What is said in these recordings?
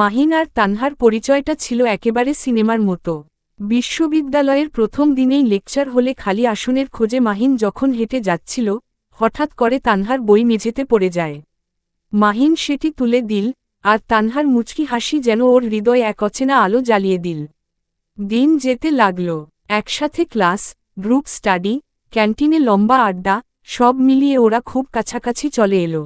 মাহিন আর তানহার পরিচয়টা ছিল একেবারে সিনেমার মতো। বিশ্ববিদ্যালয়ের প্রথম দিনেই লেকচার হলে খালি আসনের খোঁজে মাহিন যখন হেঁটে যাচ্ছিল, হঠাৎ করে তানহার বই মেঝেতে পড়ে যায়। মাহিন সেটি তুলে দিল, আর তানহার মুচকি হাসি যেন ওর হৃদয় এক অচেনা আলো জ্বালিয়ে দিল। দিন যেতে লাগল, একসাথে ক্লাস, গ্রুপ স্টাডি, ক্যান্টিনে লম্বা আড্ডা, সব মিলিয়ে ওরা খুব কাছাকাছি চলে এলো।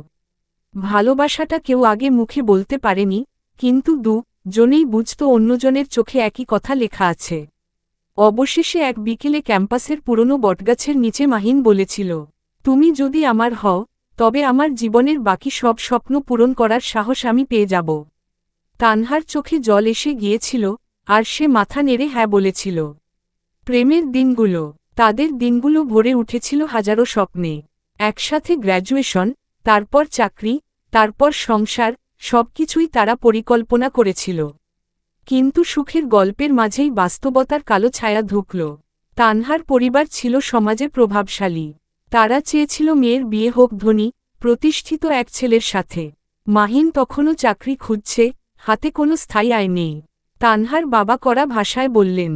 ভালোবাসাটা কেউ আগে মুখে বলতে পারেনি কিন্তু দু, জনেই বুঝত অন্যজনের চোখে একই কথা লেখা আছে। অবশেষে এক বিকেলে ক্যাম্পাসের পুরনো বটগাছের নিচে মাহিন বলেছিল, তুমি যদি আমার হও, তবে আমার জীবনের বাকি সব স্বপ্ন পূরণ করার সাহস আমি পেয়ে যাব। তানহার চোখে জল এসে গিয়েছিল, আর সে মাথা নেড়ে হ্যাঁ বলেছিল। প্রেমের দিনগুলো, তাদের দিনগুলো ভরে উঠেছিল হাজারো স্বপ্নে। একসাথে গ্র্যাজুয়েশন, তারপর চাকরি, তারপর সংসার সবকিছুই তারা পরিকল্পনা করেছিল। কিন্তু সুখের গল্পের মাঝেই বাস্তবতার কালো ছায়া ঢুকল। তানহার পরিবার ছিল সমাজে প্রভাবশালী। তারা চেয়েছিল মেয়ের বিয়ে হোক ধনী, প্রতিষ্ঠিত এক ছেলের সাথে। মাহিন তখনও চাকরি খুঁজছে, হাতে কোনো স্থায়ী আয় নেই। তানহার বাবা করা ভাষায় বললেন,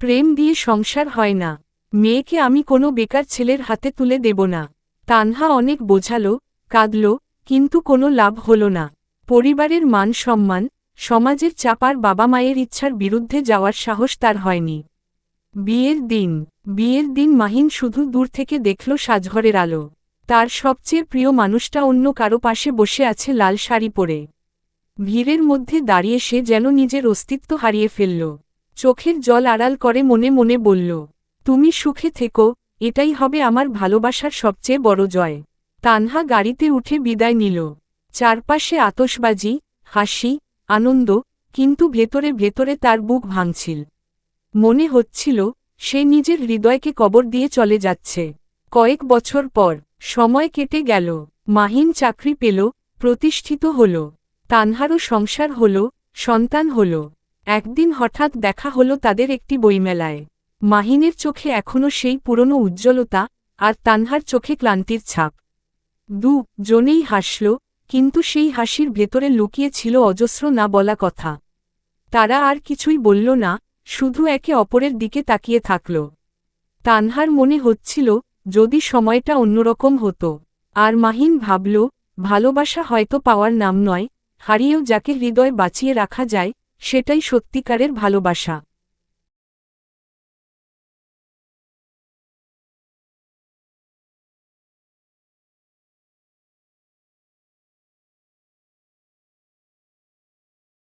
প্রেম দিয়ে সংসার হয় না। মেয়েকে আমি কোনো বেকার ছেলের হাতে তুলে দেব না। তানহা অনেক বোঝালো, কাঁদল, কিন্তু কোনো লাভ হল না। পরিবারের মান সম্মান, সমাজের চাপার বাবা মায়ের ইচ্ছার বিরুদ্ধে যাওয়ার সাহস তার হয়নি। বিয়ের দিন বিয়ের দিন মাহিন শুধু দূর থেকে দেখল সাজঘরের আলো। তার সবচেয়ে প্রিয় মানুষটা অন্য কারও পাশে বসে আছে লাল শাড়ি পরে। ভিড়ের মধ্যে দাঁড়িয়ে সে যেন নিজের অস্তিত্ব হারিয়ে ফেলল। চোখের জল আড়াল করে মনে মনে বলল, তুমি সুখে থেকো, এটাই হবে আমার ভালোবাসার সবচেয়ে বড় জয়। তানহা গাড়িতে উঠে বিদায় নিল। চারপাশে আতসবাজি হাসি, আনন্দ, কিন্তু ভেতরে ভেতরে তার বুক ভাঙছিল। মনে হচ্ছিল, সে নিজের হৃদয়কে কবর দিয়ে চলে যাচ্ছে। কয়েক বছর পর, সময় কেটে গেল। মাহিন চাকরি পেল, প্রতিষ্ঠিত হল। তানহারও সংসার হল, সন্তান হল। একদিন হঠাৎ দেখা হল তাদের একটি বইমেলায়। মাহিনের চোখে এখনও সেই পুরনো উজ্জ্বলতা, আর তানহার চোখে ক্লান্তির ছাপ। দু জনেই হাসল কিন্তু সেই হাসির ভেতরে লুকিয়ে ছিল অজস্র না বলা কথা। তারা আর কিছুই বলল না, শুধু একে অপরের দিকে তাকিয়ে থাকল। তানহার মনে হচ্ছিল, যদি সময়টা অন্যরকম হতো। আর মাহিন ভাবল, ভালোবাসা হয়তো পাওয়ার নাম নয়, হারিয়েও যাকে হৃদয় বাঁচিয়ে রাখা যায়, সেটাই সত্যিকারের ভালোবাসা।